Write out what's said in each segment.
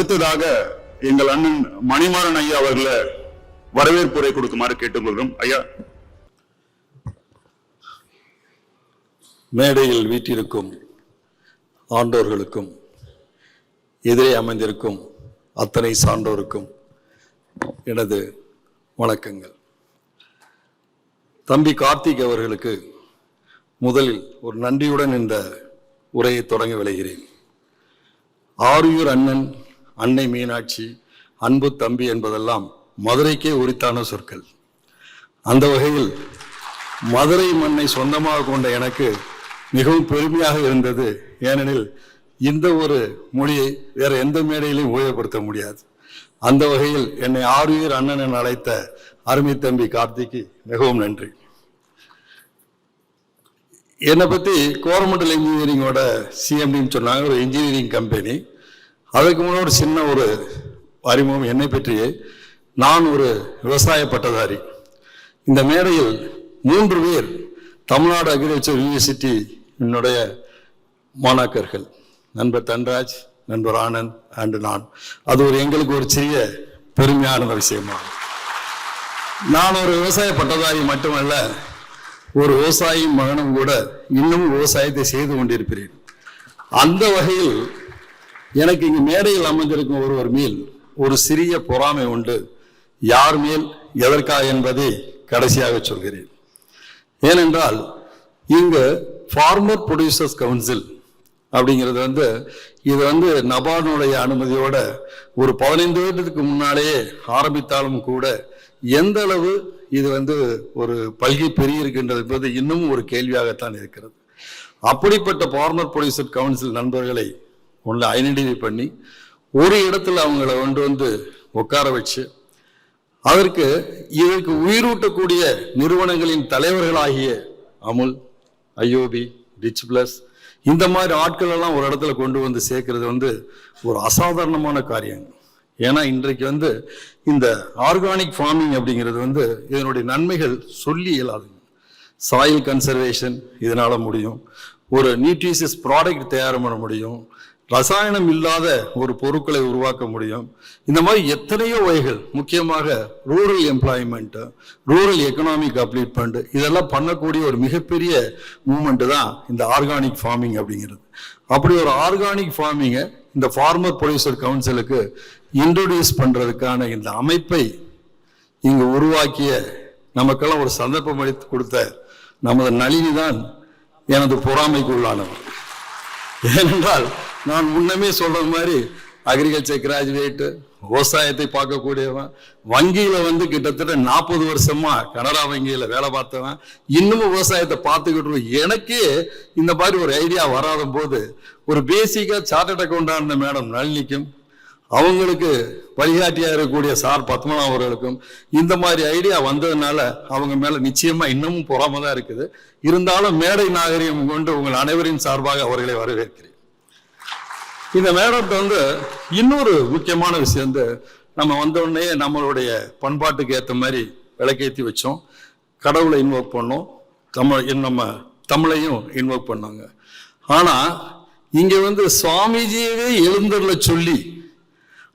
அடுத்ததாக எங்கள் அண்ணன் மணிமாறன் ஐயா அவர்களை வரவேற்புரை கொடுக்குமாறு கேட்டுக்கொள்கிறோம். ஐயா. மேடையில் வீட்டிருக்கும் ஆண்டோர்களுக்கும் எதிரே அமைந்திருக்கும் அத்தனை சான்றோருக்கும் எனது வணக்கங்கள். தம்பி கார்த்திக் அவர்களுக்கு முதலில் ஒரு நன்றியுடன் இந்த உரையை தொடங்க விளைகிறேன். ஆரியூர் அண்ணன் அன்னை மீனாட்சி அன்பு தம்பி என்பதெல்லாம் மதுரைக்கே உரித்தான சொற்கள். அந்த வகையில் மதுரை மண்ணை சொந்தமாக கொண்ட எனக்கு மிகவும் பெருமையாக இருந்தது. ஏனெனில் இந்த ஒரு மொழியை வேற எந்த மேடையிலையும் உபயோகப்படுத்த முடியாது. அந்த வகையில் என்னை ஆறுயிர் அண்ணன் என அழைத்த அருமை தம்பி கார்த்திக்கு மிகவும் நன்றி. என்னை பற்றி கோரமண்டல் இன்ஜினியரிங்கோட சிஎம்டின்னு சொன்னாங்க. ஒரு இன்ஜினியரிங் கம்பெனி அதுக்கு முன்னாடி ஒரு சின்ன ஒரு அறிமுகம் என்னை பற்றி நான் ஒரு விவசாய பட்டதாரி. இந்த மேடையில் மூன்று பேர் தமிழ்நாடு அக்ரிகல்ச்சர் யூனிவர்சிட்டி என்னுடைய மாணாக்கர்கள். நண்பர் தன்ராஜ் நண்பர் ஆனந்த் அண்டு நான். அது ஒரு எங்களுக்கு ஒரு சிறிய பெருமையான விஷயமாகும் நான் ஒரு விவசாய பட்டதாரி மட்டுமல்ல ஒரு விவசாயி மகனும் கூட இன்னும் விவசாயத்தை செய்து கொண்டிருக்கிறேன். அந்த வகையில் எனக்கு இங்கு மேடையில் அமைந்திருக்கும் ஒருவர் மேல் ஒரு சிறிய பொறாமை உண்டு. யார் மேல் எதற்காக என்பதை கடைசியாக சொல்கிறேன். ஏனென்றால் இங்கு ஃபார்மர் ப்ரொடியூசர்ஸ் கவுன்சில் அப்படிங்கிறது வந்து இது வந்து நபார்டுடைய அனுமதியோட ஒரு பதினைந்து வருடத்துக்கு முன்னாலேயே ஆரம்பித்தாலும் கூட எந்த அளவு இது வந்து ஒரு பல்கி பெருகியிருக்கின்றது என்பது இன்னமும் ஒரு கேள்வியாகத்தான் இருக்கிறது. அப்படிப்பட்ட ஃபார்மர் ப்ரொடியூசர் கவுன்சில் நண்பர்களை ஒன்று ஐடென்டிஃபை பண்ணி ஒரு இடத்துல அவங்கள கொண்டு வந்து உட்கார வச்சு அதற்கு இதற்கு உயிரூட்டக்கூடிய நிறுவனங்களின் தலைவர்களாகிய அமுல் ஐஓபி ரிச் பிளஸ் இந்த மாதிரி ஆட்கள் எல்லாம் ஒரு இடத்துல கொண்டு வந்து சேர்க்கறது வந்து ஒரு அசாதாரணமான காரியம். ஏன்னா இன்றைக்கு வந்து இந்த ஆர்கானிக் ஃபார்மிங் அப்படிங்கிறது வந்து இதனுடைய நன்மைகள் சொல்லி இயலாதுங்க. சாயில் கன்சர்வேஷன் இதனால் முடியும். ஒரு நியூட்ரிஷியஸ் ப்ராடக்ட் தயார் பண்ண முடியும். ரசாயனம் இல்லாத ஒரு பொருட்களை உருவாக்க முடியும். இந்த மாதிரி எத்தனையோ வகைகள் முக்கியமாக rural employment rural economic upliftment இதெல்லாம் பண்ணக்கூடிய ஒரு மிகப்பெரிய மூமெண்ட் தான் இந்த ஆர்கானிக் ஃபார்மிங் அப்படிங்கிறது. அப்படி ஒரு ஆர்கானிக் ஃபார்மிங்கை இந்த ஃபார்மர் ப்ரொடியூசர் கவுன்சிலுக்கு இன்ட்ரொடியூஸ் பண்ணுறதுக்கான இந்த அமைப்பை இங்கே உருவாக்கிய நமக்கெல்லாம் ஒரு சந்தர்ப்பம் அளித்து கொடுத்த நமது நளினி தான் எனது பொறாமைக்குள்ளானவர். ஏனென்றால் நான் முன்னமே சொல்ற மாதிரி அக்ரிகல்ச்சர் கிராஜுவேட்டு விவசாயத்தை பார்க்கக்கூடியவன் வங்கியில வந்து கிட்டத்தட்ட நாற்பது வருஷமா கனரா வங்கியில வேலை பார்த்தவன். இன்னமும் விவசாயத்தை பார்த்துக்கிட்டு எனக்கே இந்த மாதிரி ஒரு ஐடியா வராத போது ஒரு பேசிக்கா சார்ட்டட் அக்கௌண்டான மேடம் நளினிக்கும் அவங்களுக்கு வழிகாட்டியாக இருக்கக்கூடிய சார் பத்மநாபம் அவர்களுக்கும் இந்த மாதிரி ஐடியா வந்ததுனால அவங்க மேலே நிச்சயமாக இன்னமும் பொறாம தான் இருக்குது. இருந்தாலும் மேடை நாகரிகம் கொண்டு உங்கள் அனைவரின் சார்பாக அவர்களை வரவேற்கிறேன். இந்த மேடத்தை வந்து இன்னொரு முக்கியமான விஷயம் வந்து நம்ம வந்தோடனே நம்மளுடைய பண்பாட்டுக்கு ஏற்ற மாதிரி விளக்கேற்றி வச்சோம். கடவுளை இன்வோக் பண்ணோம். தமிழ் நம்ம தமிழையும் இன்வோக் பண்ணாங்க. ஆனால் இங்கே வந்து சுவாமிஜியவே எழுந்தரில் சொல்லி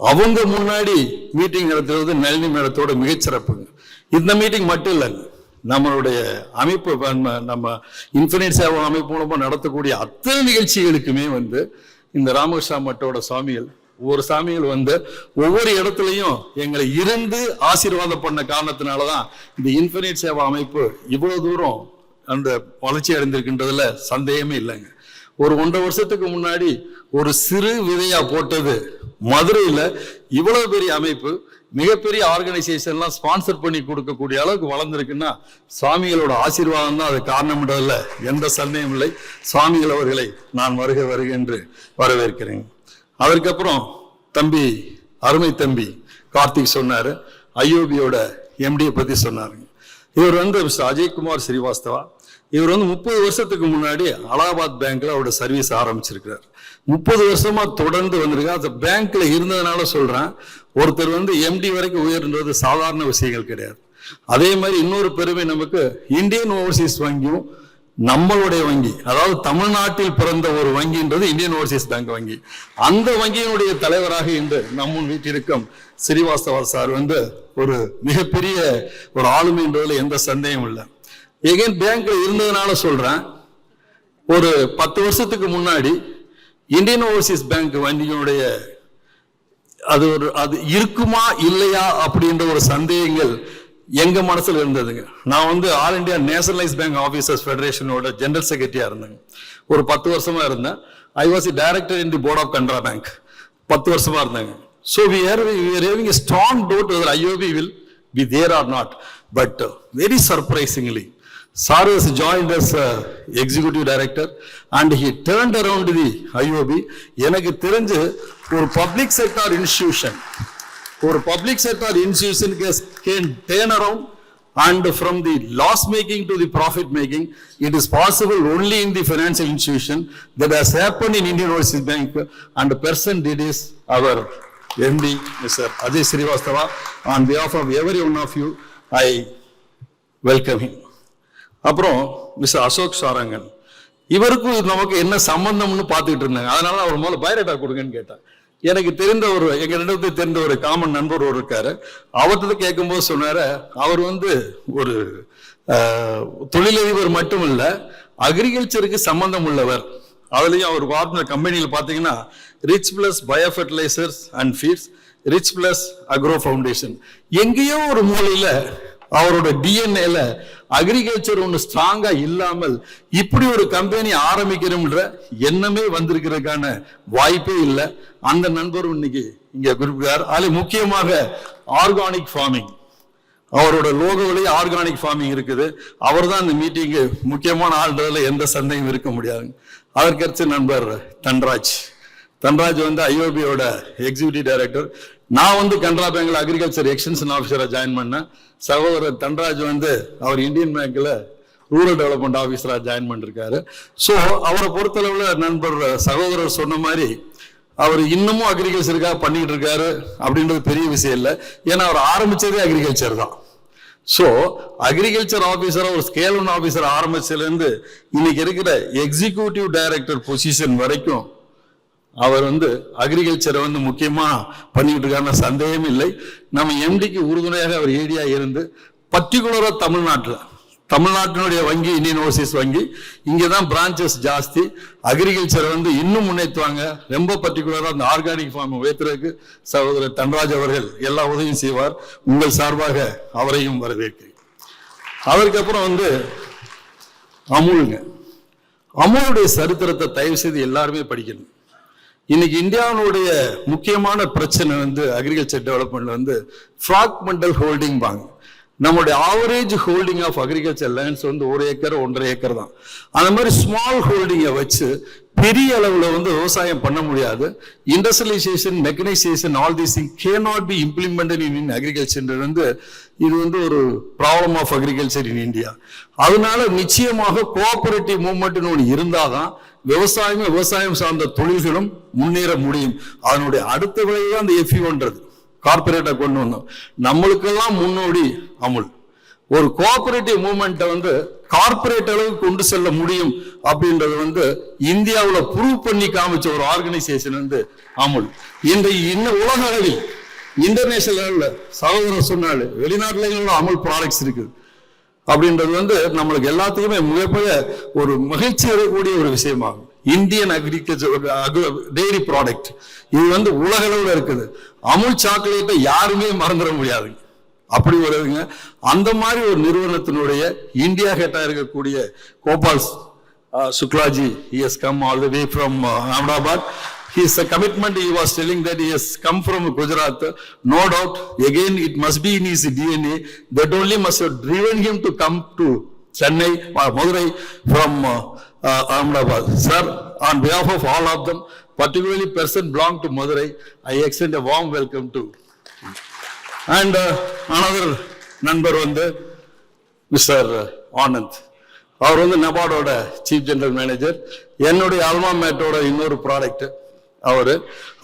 அவங்க முன்னாடி மீட்டிங் நடத்துறது நளினி மேடத்தோட மிகச்சிறப்புங்க இந்த மீட்டிங் மட்டும் இல்லைங்க நம்மளுடைய அமைப்பு நம்ம- நம்ம இன்ஃபினிட் சேவா அமைப்பு மூலமாக நடத்தக்கூடிய அத்தனை நிகழ்ச்சிகளுக்குமே வந்து இந்த ராமகிருஷ்ணா மட்டோட சுவாமிகள் ஒவ்வொரு சாமிகள் வந்து ஒவ்வொரு இடத்துலையும் எங்களை இருந்து ஆசீர்வாதம் பண்ண காரணத்தினால தான் இந்த இன்ஃபினிட் சேவா அமைப்பு இவ்வளோ தூரம் அந்த வளர்ச்சி அடைந்திருக்கின்றதுல சந்தேகமே இல்லைங்க. ஒரு ஒன்றரை வருஷத்துக்கு முன்னாடி ஒரு சிறு விதையா போட்டது. மதுரையில இவ்வளவு பெரிய அமைப்பு மிகப்பெரிய ஆர்கனைசேஷன்லாம் ஸ்பான்சர் பண்ணி கொடுக்கக்கூடிய அளவுக்கு வளர்ந்துருக்குன்னா சுவாமிகளோட ஆசீர்வாதம் தான் அது காரணமிடல. எந்த சந்தேகம் இல்லை. சுவாமிகள் அவர்களை நான் வருக வருக என்று வரவேற்கிறேன். அதற்கப்புறம் தம்பி அருமை தம்பி கார்த்திக் சொன்னார். ஐயோபியோட எம்டியை பத்தி சொன்னாருங்க இவர் வந்து மிஸ்டர் அஜய்குமார் ஸ்ரீவாஸ்தவா. இவர் வந்து முப்பது வருஷத்துக்கு முன்னாடி அலகாபாத் பேங்க்ல அவரோட சர்வீஸ் ஆரம்பிச்சிருக்கிறார். முப்பது வருஷமா தொடர்ந்து வந்திருக்கு அந்த பேங்க்ல இருந்ததுனால சொல்றேன் ஒருத்தர் வந்து எம்டி வரைக்கும் உயர்ன்றது சாதாரண விஷயங்கள் கிடையாது. அதே மாதிரி இன்னொரு பெருமை நமக்கு இந்தியன் ஓவர்சீஸ் வங்கியும் நம்மளுடைய வங்கி அதாவது தமிழ்நாட்டில் பிறந்த ஒரு வங்கின்றது இந்தியன் ஓவர்சீஸ் பேங்க் வங்கி. அந்த வங்கியினுடைய தலைவராக இன்று நம்ம வீட்டிற்கும் ஸ்ரீவாஸ்தவா சார் வந்து ஒரு மிகப்பெரிய ஒரு ஆளுமைன்றதுல எந்த சந்தேகமும் இல்லை. எகைன் பேங்க்ல இருந்ததுனால சொல்றேன். ஒரு பத்து வருஷத்துக்கு முன்னாடி இந்தியன் ஓவர்சீஸ் பேங்க் வங்கியினுடைய அது ஒரு அது இருக்குமா இல்லையா அப்படின்ற ஒரு சந்தேகங்கள் எங்க மனசுல இருந்ததுங்க. நான் வந்து all India nationalised bank officers ஃபெடரேஷனோட general செக்ரட்டரியா இருந்தேங்க ஒரு பத்து வருஷமா இருந்தேன். I was director in the board of Canara bank பத்து வருஷமா இருந்தாங்க. So we are we are having a strong doubt will IOB there are not but very but uh, very surprisingly Sir has joined as uh, executive director and he turned around the IOB எனக்கு தெரிஞ்சு ஒரு public sector institution ஒரு public sector institution can turn around and from the loss making to the profit making it is possible only in the financial institution that has happened in Indian Overseas Bank and the person did is our MD Mr. Ajay Srivastava on behalf of every one of you I welcome him அப்புறம் mister Ashok Sarangan. இவருக்கும் நமக்கு என்ன சம்பந்தம்னு பார்த்துக்கிட்டு இருந்தாங்க. அதனால அவர் முதல்ல biodata கொடுங்கன்னு கேட்டேன். எனக்கு தெரிந்த ஒரு எங்க ரெண்டு தெரிந்த ஒரு காமன் நண்பர் ஒரு இருக்காரு. அவர்கிட்ட கேட்கும்போது சொன்னாரு அவர் வந்து ஒரு தொழிலதிபர் மட்டும் இல்ல அக்ரிகல்ச்சருக்கு சம்பந்தம் உள்ளவர். அதுலயும் அவர் பார்ட்னர் கம்பெனியில் பார்த்தீங்கன்னா rich plus bio fertilisers and feeds rich plus agro foundation எங்கேயோ ஒரு மூலையில அவரோட டிஎன்ஏல அக்ரிகல்ச்சர் ஒன்று ஸ்ட்ராங்கா இல்லாமல் இப்படி ஒரு கம்பெனி ஆரம்பிக்கணும்ன்ற எண்ணமே வந்திருக்கிறதுக்கான வாய்ப்பே இல்லை. அந்த நண்பரும் இன்னைக்கு இங்க குறிப்பிட்டார் அதில் முக்கியமாக ஆர்கானிக் ஃபார்மிங் அவரோட லோகோவிலேயே ஆர்கானிக் ஃபார்மிங் இருக்குது. அவர் தான் இந்த மீட்டிங்கு முக்கியமான ஆள்றதுல எந்த சந்தேகம் இருக்க முடியாது. அதற்கடுத்து நண்பர் தன்ராஜ். தன்ராஜ் வந்து ஐஓபியோட எக்ஸிகியூட்டிவ் டைரக்டர் நான் வந்து கனரா பேங்க்ல அக்ரிகல்ச்சர் எக்ஸ்டென்ஷன் ஆஃபீஸரா ஜாயின் பண்ணேன். சகோதரர் தன்ராஜ் வந்து அவர் இந்தியன் பேங்க்ல ரூரல் டெவலப்மெண்ட் ஆஃபீஸரா ஜாயின் பண்ணிருக்காரு. ஸோ அவரை பொறுத்தளவில் நண்பர் சகோதரர் சொன்ன மாதிரி அவர் இன்னமும் அக்ரிகல்ச்சருக்காக பண்ணிட்டு இருக்காரு அப்படின்றது பெரிய விஷயம் இல்லை. ஏன்னா அவர் ஆரம்பிச்சதே அக்ரிகல்ச்சர் தான். ஸோ அக்ரிகல்ச்சர் ஆஃபீஸராக ஒரு ஸ்கேல் ஒன் ஆஃபீஸர் ஆரம்பிச்சதுலேருந்து இன்னைக்கு இருக்கிற எக்ஸிக்யூட்டிவ் டைரக்டர் பொசிஷன் வரைக்கும் அவர் வந்து அக்ரிகல்ச்சரை வந்து முக்கியமா பண்ணிக்கிட்டு இருக்காருன்னு சந்தேகம் இல்லை. நம்ம எம்டிக்கு உறுதுணையாக அவர் ஏடியா இருந்து பர்டிகுலராக தமிழ்நாட்டில் தமிழ்நாட்டினுடைய வங்கி இந்தியன் ஓவர்சீஸ் வங்கி இங்கே தான் பிரான்ச்சஸ் ஜாஸ்தி. அக்ரிகல்ச்சரை வந்து இன்னும் முன்னேற்றுவாங்க. ரொம்ப பர்டிகுலராக அந்த ஆர்கானிக் ஃபார்ம் உயர்த்துறதுக்கு சகோதரர் தன்ராஜ் அவர்கள் எல்லா உதவியும் செய்வார். உங்கள் சார்பாக அவரையும் வரவேற்கிறேன். அதற்கப்புறம் வந்து அமுல்ங்க. அமுலுடைய சரித்திரத்தை தயவு செய்து எல்லாருமே படிக்கணும். இன்னைக்கு இந்தியாவினுடைய முக்கியமான பிரச்சனை வந்து அக்ரிகல்ச்சர் டெவலப்மெண்ட்ல வந்து ஃப்ராக்மெண்டல் ஹோல்டிங் பாங்க நம்மளுடைய average holding of agriculture lands வந்து ஒரு ஏக்கர் ஒன்றரை ஏக்கர் தான். அந்த மாதிரி ஸ்மால் ஹோல்டிங்கை வச்சு பெரிய அளவில் வந்து விவசாயம் பண்ண முடியாது. Industrialisation mechanisation all these thing can not be implemented in in agriculture வந்து இது வந்து ஒரு problem of agriculture in India அதனால நிச்சயமாக கோஆபரேட்டிவ் மூவ்மெண்ட்னு ஒன்று இருந்தால் தான் விவசாயமும் விவசாயம் சார்ந்த தொழில்களும் முன்னேற முடியும். அதனுடைய அடுத்த விளைவு தான் அந்த எஃப்யூன்றது கார்பரேட்டை கொண்டு வந்தோம். நம்மளுக்கெல்லாம் முன்னோடி அமுல். ஒரு கோஆபரேட்டிவ் மூமெண்ட்டை வந்து கார்பரேட் அளவுக்கு கொண்டு செல்ல முடியும் அப்படின்றது வந்து இந்தியாவுல ப்ரூவ் பண்ணி காமிச்ச ஒரு ஆர்கனைசேஷன் வந்து அமுல். இன்றைக்கு இன்னும் உலக அளவில் இன்டர்நேஷனல் லெவல்ல சகோதரர் சொன்னாரு வெளிநாட்டுல அமுல் ப்ராடக்ட்ஸ் இருக்குது. அப்படின்றது வந்து நம்மளுக்கு எல்லாத்துக்குமே மிகப்பெரிய ஒரு மகிழ்ச்சி அடையக்கூடிய ஒரு விஷயமாகும். இந்தியன் அக்ரிகல்ச்சர் டெய்ரி ப்ராடக்ட் இது வந்து உலக அளவில் இருக்குது. அமுல் சாக்லேட்டை யாருமே மறந்துட முடியாதுங்க. அப்படி வருதுங்க அந்த மாதிரி ஒரு நிறுவனத்தினுடைய இந்தியா ஹெட்டா இருக்கக்கூடிய Gopal சுக்லாஜி is come all come way from way. His uh, commitment, he was telling that he has come from Gujarat. No doubt, again, it must be in his DNA. That only must have driven him to come to Chennai or Madurai from uh, uh, Ahmedabad. Sir, on behalf of all of them, particularly person belong to Madurai, I extend a warm welcome to. And uh, another நண்பர் வந்து mister Anand அவர் வந்து நபார்டோட chief general manager என்னுடைய அல்மா மேட்டோட இன்னொரு product அவர்.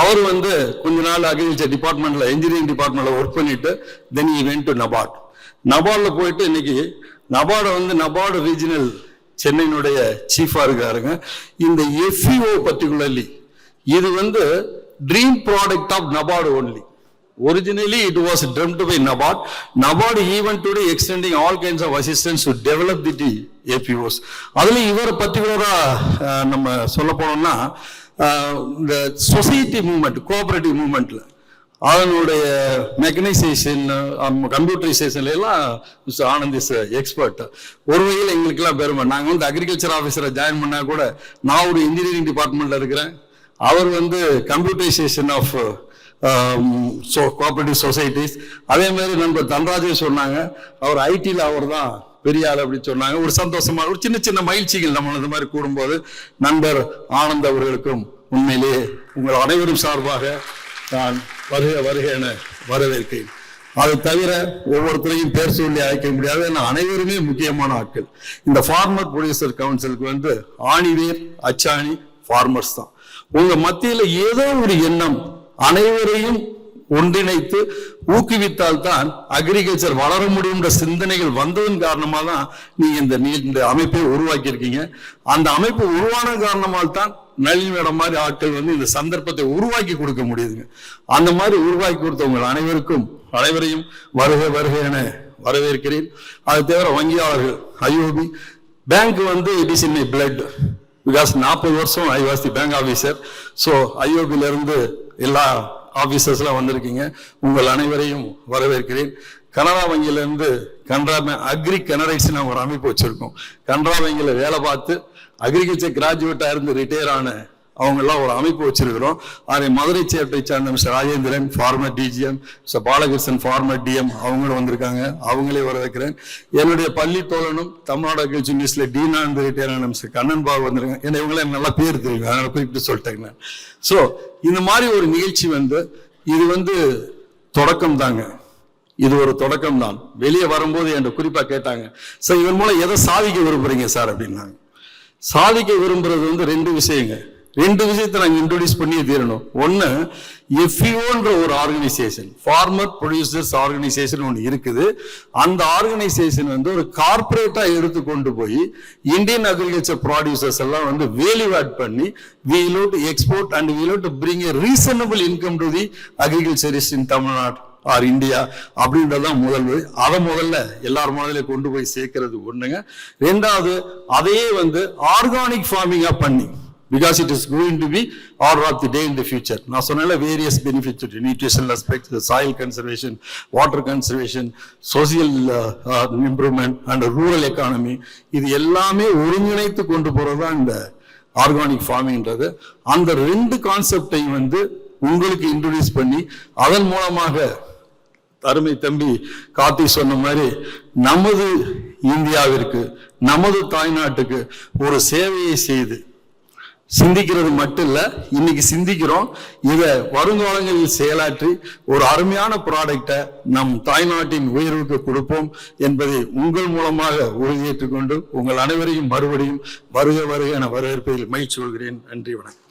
அவர் வந்து கொஞ்ச நாள் agriculture டிபார்ட்மெண்ட்ல engineering டிபார்ட்மெண்ட்ல ஒர்க் பண்ணிட்டு then he went to NABARD நபார்டில் போயிட்டு இன்னைக்கு நபார்டை வந்து நபார்டு ரீஜனல் சென்னையினுடைய சீஃபாக இருக்காருங்க. இந்த எஃப்இஓ பர்டிகுலர்லி இது வந்து dream product of NABARD only originally it was dreamt by NABARD NABARD even today extending all kinds of assistance to develop the the APOs. அதுல இவர் பர்டிகுலராக நம்ம சொல்ல போனோம்னா இந்த சொசைட்டி மூமெண்ட் கோஆபரேட்டிவ் மூமெண்ட்டில் அதனுடைய மெக்கனைசேஷன் கம்ப்யூட்டரைசேஷன்ல எல்லாம் மிஸ்டர் ஆனந்த் இஸ் எக்ஸ்பர்ட் ஒரு வகையில் எங்களுக்கெல்லாம் பெருமை. நாங்கள் வந்து அக்ரிகல்ச்சர் ஆஃபீஸரை ஜாயின் பண்ணால் கூட நான் ஒரு இன்ஜினியரிங் டிபார்ட்மெண்ட்டில் இருக்கிறேன். அவர் வந்து computerisation of so cooperative societies அதே மாதிரி நண்பர் தன்ராஜே சொன்னாங்க. அவர் ஐடியில் அவர் தான் பெரிய ஆள் அப்படின்னு சொன்னாங்க. ஒரு சந்தோஷமா ஒரு சின்ன சின்ன மகிழ்ச்சிகள் நம்ம இந்த மாதிரி கூடும்போது நண்பர் ஆனந்த் அவர்களுக்கும் உண்மையிலேயே உங்கள் அனைவரும் சார்பாக நான் வருக வருக என வரவேற்கிறேன். அதை தவிர ஒவ்வொருத்தரையும் பேர் சொல்லி அழைக்க முடியாது. ஏன்னா அனைவருமே முக்கியமான ஆட்கள். இந்த ஃபார்மர் ப்ரொடியூசர் கவுன்சிலுக்கு வந்து ஆணிவேர் அச்சாணி ஃபார்மர்ஸ் தான். உங்க மத்தியில ஏதோ ஒரு எண்ணம் அனைவரையும் ஒன்றிணைத்து ஊக்குவித்தால் தான் அக்ரிகல்ச்சர் வளர முடியுன்ற சிந்தனைகள் வந்ததன் காரணமாக தான் நீங்க இந்த நீ- இந்த அமைப்பை உருவாக்கியிருக்கீங்க. அந்த அமைப்பு உருவான காரணமாக தான் நளினியோட மாதிரி ஆட்கள் வந்து இந்த சந்தர்ப்பத்தை உருவாக்கி கொடுக்க முடியுதுங்க. அந்த மாதிரி உருவாக்கி கொடுத்தவங்க அனைவருக்கும் அனைவரையும் வருக வருக என வரவேற்கிறேன். அது தவிர வங்கியாளர்கள் ஐஓபி பேங்க் வந்து it is in my blood because நாற்பது வருஷம் I was the bank officer so ஐஓபியிலிருந்து எல்லா ஆஃபீஸர்ஸ்லாம் வந்திருக்கீங்க. உங்கள் அனைவரையும் வரவேற்கிறேன். கனரா வங்கியிலேருந்து கனரா அக்ரி கனரைட்ஸ் ஒரு அமைப்பு வச்சுருக்கோம். கனரா வங்கியில் வேலை பார்த்து அக்ரிகல்ச்சர் கிராஜுவேட்டாக இருந்து ரிட்டையர் ஆன அவங்கெல்லாம் ஒரு அமைப்பு வச்சிருக்கிறோம். அதை மதுரை சேட்டை சார்ந்த mister Rajendran former DGM mister Balakrishnan former DM அவங்களும் வந்திருக்காங்க. அவங்களே வர வைக்கிறேன். என்னுடைய பள்ளி தோழனும் தமிழ்நாடு அக்ரிகல்ச்சர் யூனிவர்சிட்டியில டீனா இருந்து மிஸ்டர் கண்ணன் பாபு வந்திருக்காங்க. ஏன்னா இவங்களே நல்லா பேர் தெரியும். அதனால குறிப்பிட்டு சொல்லிட்டேங்க நான். ஸோ இந்த மாதிரி ஒரு நிகழ்ச்சி வந்து இது வந்து தொடக்கம் தாங்க. இது ஒரு தொடக்கம் தான். வெளியே வரும்போது என்கிட்ட குறிப்பா கேட்டாங்க. சார் இதன் மூலம் எதை சாதிக்க விரும்புறீங்க சார்? அப்படின்னாங்க. சாதிக்க விரும்புறது வந்து ரெண்டு விஷயங்க. ரெண்டு விஷயத்தை நாங்கள் இன்ட்ரோடியூஸ் பண்ணியே தீரணும். ஒன்று எஃப்இஓன்ற ஒரு ஆர்கனைசேஷன் ஃபார்மர் ப்ரொடியூசர்ஸ் ஆர்கனைசேஷன் ஒன்று இருக்குது. அந்த ஆர்கனைசேஷன் வந்து ஒரு கார்பரேட்டாக எடுத்து கொண்டு போய் இந்தியன் அக்ரிகல்ச்சர் ப்ராடியூசர்ஸ் எல்லாம் வந்து வேல்யூ ஆட் பண்ணி we love to export and we love to bring a reasonable income to the agriculturist in Tamil Nadu or India அப்படின்றதுதான் முதல்வு அதை முதல்ல எல்லார் முதல்ல கொண்டு போய் சேர்க்கறது ஒண்ணுங்க. ரெண்டாவது அதையே வந்து ஆர்கானிக் ஃபார்மிங்காக பண்ணி because it is going to be order of the day in the future நான் சொன்னால various benefits nutritional aspect soil conservation water conservation social improvement and rural economy இது எல்லாமே ஒருங்கிணைத்து கொண்டு போகிறது தான் இந்த ஆர்கானிக் ஃபார்மிங்ன்றது அந்த ரெண்டு கான்செப்டையும் வந்து உங்களுக்கு இன்ட்ரடியூஸ் பண்ணி அதன் மூலமாக அருமை தம்பி காத்தி சொன்ன மாதிரி நமது இந்தியாவிற்கு நமது தாய்நாட்டுக்கு ஒரு சேவையை செய்து சிந்திக்கிறது மட்டும் இல்ல இன்னைக்கு சிந்திக்கிறோம். இதை வருங்காலங்களில் செயலாற்றி ஒரு அருமையான ப்ராடக்டை நம் தாய்நாட்டின் உயர்வுக்கு கொடுப்போம் என்பதை உங்கள் மூலமாக உறுதியேற்றுக் கொண்டு உங்கள் அனைவரையும் மறுபடியும் வருக வருக என வரவேற்பதில் மகிழ்ச்சி கொள்கிறேன். நன்றி வணக்கம்.